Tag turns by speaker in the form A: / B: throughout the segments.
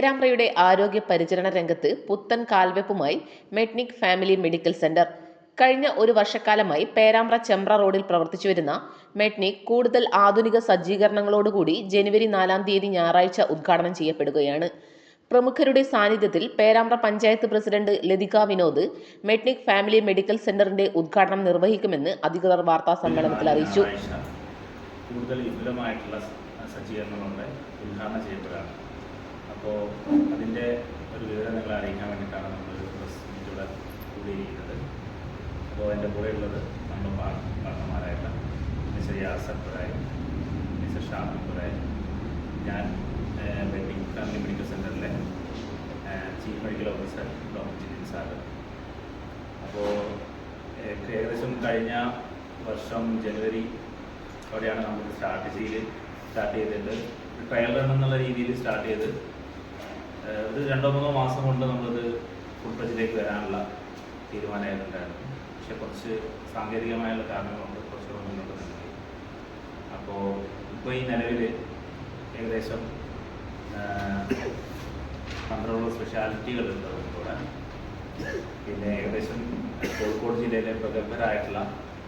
A: പേരാമ്പ്രയുടെ ആരോഗ്യ പരിചരണ രംഗത്ത് പുത്തൻ കാൽവെപ്പുമായി മെഡ്നിക് ഫാമിലി മെഡിക്കൽ സെന്റർ. കഴിഞ്ഞ ഒരു വർഷക്കാലമായി പേരാമ്പ്ര ചെമ്പ്ര റോഡിൽ പ്രവർത്തിച്ചു വരുന്ന മെഡ്നിക് കൂടുതൽ ആധുനിക സജ്ജീകരണങ്ങളോടുകൂടി ജനുവരി നാലാം തീയതി ഞായറാഴ്ച ഉദ്ഘാടനം ചെയ്യപ്പെടുകയാണ്. പ്രമുഖരുടെ സാന്നിധ്യത്തിൽ Perambra panchayat president Lathika Vinod Mednic family medical സെന്ററിന്റെ ഉദ്ഘാടനം നിർവഹിക്കുമെന്ന് അധികൃതർ വാർത്താ സമ്മേളനത്തിൽ അറിയിച്ചു.
B: കൂടുതൽ വിപുലമായിട്ടുള്ള സജ്ജീകരണങ്ങളുടെ ഉദ്ഘാടനം ചെയ്യപ്പെടുകയാണ്. അപ്പോൾ അതിന്റെ ഒരു വിവരം നിങ്ങളെ അറിയിക്കാൻ വേണ്ടിയിട്ടാണ് നമ്മൾ പ്രസ് മീറ്റോടെ കൂടിയിരിക്കുന്നത്. അപ്പോൾ എന്റെ കൂടെയുള്ളത് നമ്മൾ പാർട്ട്ണർമാരായിട്ടുള്ള മിസ്റ്റർ യാസർ അക്ബറായി മിസ്റ്റർ ഷാഫി അക്ബറായി ഞാൻ വെഡിങ് ഫാമിലി മെഡിക്കൽ സെന്ററിലെ chief medical officer doctor Jithin Sagar അപ്പോൾ ഏകദേശം കഴിഞ്ഞ വർഷം ജനുവരി അവിടെയാണ് നമ്മൾ സ്റ്റാർട്ട് ചെയ്ത് സ്റ്റാർട്ട് ചെയ്തിട്ട് ട്രയൽ റൺ എന്നുള്ള രീതിയിൽ സ്റ്റാർട്ട് ചെയ്ത് ഒരു രണ്ടോ മൂന്നോ മാസം കൊണ്ട് നമ്മളിത് ഫുൾ പച്ചിലേക്ക് വരാനുള്ള തീരുമാനമായിട്ടുണ്ടായിരുന്നു പക്ഷെ കുറച്ച് സാങ്കേതികമായുള്ള കാരണങ്ങൾ കൊണ്ട് കുറച്ച് മുന്നോട്ട് നൽകി അപ്പോൾ ഇപ്പോൾ ഈ നിലവിൽ ഏകദേശം പന്ത്രണ്ടോളം സ്പെഷ്യാലിറ്റികളുണ്ട് നമുക്കിവിടെ പിന്നെ ഏകദേശം കോഴിക്കോട് ജില്ലയിലെ പ്രഗത്ഭരായിട്ടുള്ള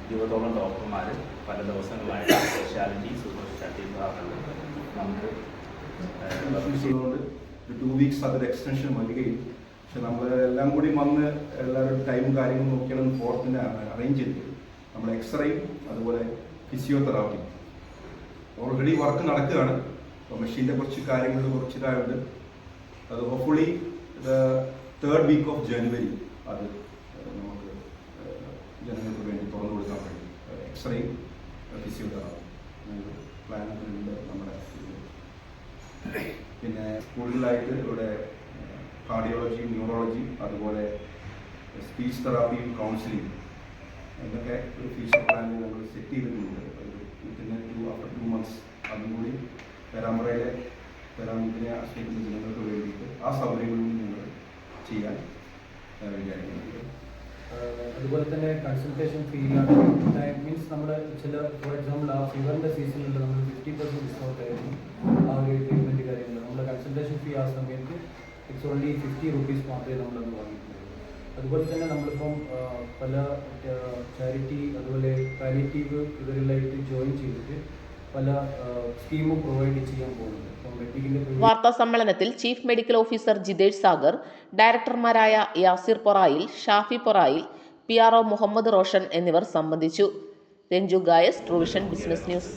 B: ഇരുപതോളം ഡോക്ടർമാർ പല ദിവസങ്ങളായിട്ട് സ്പെഷ്യാലിറ്റി സൂപ്പർ സ്പെഷ്യാലിറ്റി വിഭാഗങ്ങളിൽ നമുക്ക് ചെയ്യും.
C: ഒരു ടു വീക്സ് അതൊരു എക്സ്റ്റൻഷൻ വരികയും പക്ഷെ നമ്മൾ എല്ലാം കൂടി വന്ന് എല്ലാവരും ടൈമും കാര്യങ്ങളും നോക്കിയാണ് ഫോർത്തിന് അറേഞ്ച് ചെയ്തത് നമ്മൾ എക്സ്റേയും അതുപോലെ ഫിസിയോതെറാപ്പി ഓൾറെഡി വർക്ക് നടക്കുകയാണ്. അപ്പോൾ മെഷീന്റെ കുറച്ച് കാര്യങ്ങൾ കുറച്ച് ഇതായുണ്ട് അത് hopefully third week of January അത് നമുക്ക് ജനങ്ങൾക്ക് വേണ്ടി തുറന്നു കൊടുക്കാൻ കഴിയും എക്സ്റേയും ഫിസിയോതെറാപ്പി പ്ലാൻ ഉണ്ട് നമ്മുടെ. പിന്നെ കൂടുതലായിട്ട് ഇവിടെ കാർഡിയോളജി ന്യൂറോളജി അതുപോലെ സ്പീച്ച് തെറാപ്പിയും കൗൺസിലിംഗ് എന്നൊക്കെ ഒരു ഫ്യൂച്ചർ പ്ലാനിൽ നമ്മൾ സെറ്റ് ചെയ്തിട്ടുണ്ട്. Within two after two months അതും കൂടി പെരാമ്പ്രയിലെ പെരാമ്പ്രയെ ആശ്രയിക്കുന്ന ജനങ്ങൾക്ക് വേണ്ടിയിട്ട് ആ സൗകര്യങ്ങളും നിങ്ങൾ ചെയ്യാൻ വിചാരിക്കുന്നുണ്ട്.
D: അതുപോലെ തന്നെ കൺസൾട്ടേഷൻ ഫീ മീൻസ് നമ്മുടെ ചില ഫോർ എക്സാമ്പിൾ ആ ഫീവറിന്റെ സീസണിൽ നമ്മൾ ഫിഫ്റ്റി പെർസെന്റ് ഡിസ്കൗണ്ട് ആയിരുന്നു ആ ഒരു ട്രീറ്റ്മെന്റ് കാര്യങ്ങൾ നമ്മുടെ കൺസൾട്ടേഷൻ ഫീ ആ സമയത്ത് ഇറ്റ്സ് ഓൺലി ഫിഫ്റ്റി റുപ്പീസ് മാത്രമേ നമ്മളത് വാങ്ങിയിട്ടുള്ളൂ. അതുപോലെ തന്നെ നമ്മളിപ്പം പല ചാരിറ്റി അതുപോലെ പാലിറ്റീവ് ഇവരിലായിട്ട് ജോയിൻ ചെയ്തിട്ട് പല സ്കീമും പ്രൊവൈഡ് ചെയ്യാൻ പോകുന്നുണ്ട്.
A: വാർത്താ സമ്മേളനത്തിൽ chief medical officer Jithesh Sagar ഡയറക്ടർമാരായ Yasir Porayil Shafi Porayil P R O Muhammad Roshan എന്നിവർ സംബന്ധിച്ചു. Ranju Gayas Truevision business news